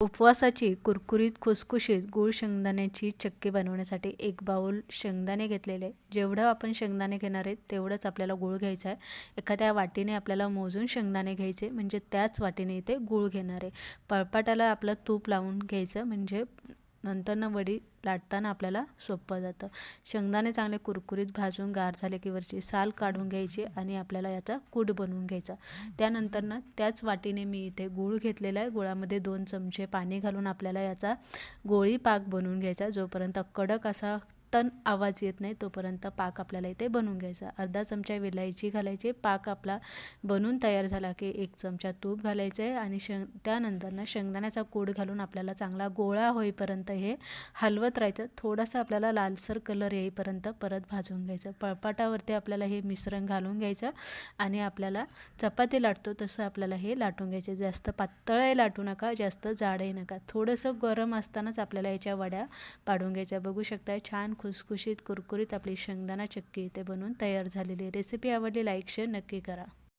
उपवासाची कुरकुरीत खुसखुशीत गूळ शेंगदाण्याची चक्की बनवण्यासाठी एक बाउल शेंगदाणे घेतलेले. जेवढं आपण शेंगदाणे घेणार आहे तेवढंच आपल्याला गूळ घ्यायचा आहे. एखाद्या वाटीने आपल्याला मोजून शेंगदाणे घ्यायचे म्हणजे त्याच वाटीने इथे गूळ घेणार आहे. पळपाटाला आपलं तूप लावून घ्यायचं म्हणजे नंतरनं वडी लाटताना आपल्याला सोपं जातं. शेंगदाणे चांगले कुरकुरीत भाजून गार झाले की वरची साल काढून घ्यायची आणि आपल्याला याचा कूट बनवून घ्यायचा. त्यानंतरनं त्याच वाटीने मी इथे गूळ घेतलेला आहे. गुळामध्ये दोन चमचे पाणी घालून आपल्याला याचा गोळी पाक बनवून घ्यायचा. जोपर्यंत कडक असा टन आवाज येत नाही तोपर्यंत पाक आपल्याला इथे बनवून घ्यायचा. अर्धा चमचा विलायची घालायची. पाक आपला बनून तयार झाला की एक चमचा तूप घालायचं आहे आणि शेंग त्यानंतरनं शेंगदाण्याचा कूड घालून आपल्याला चांगला गोळा होईपर्यंत हे हलवत राहायचं. थोडासा आपल्याला लालसर कलर येईपर्यंत परत भाजून घ्यायचं. पळपाटावरती आपल्याला हे मिश्रण घालून घ्यायचं आणि आपल्याला चपाती लाटतो तसं आपल्याला हे लाटून घ्यायचे. जास्त पातळही लाटू नका जास्त जाडही नका. थोडंसं गरम असतानाच आपल्याला याच्या वड्या पाडून घ्यायच्या. बघू शकता छान खुसखुशीत कुरकुरीत आपली शेंगदाणा चक्की इथे बनवून तयार झालेली रेसिपी आवडली लाईक शेअर नक्की करा.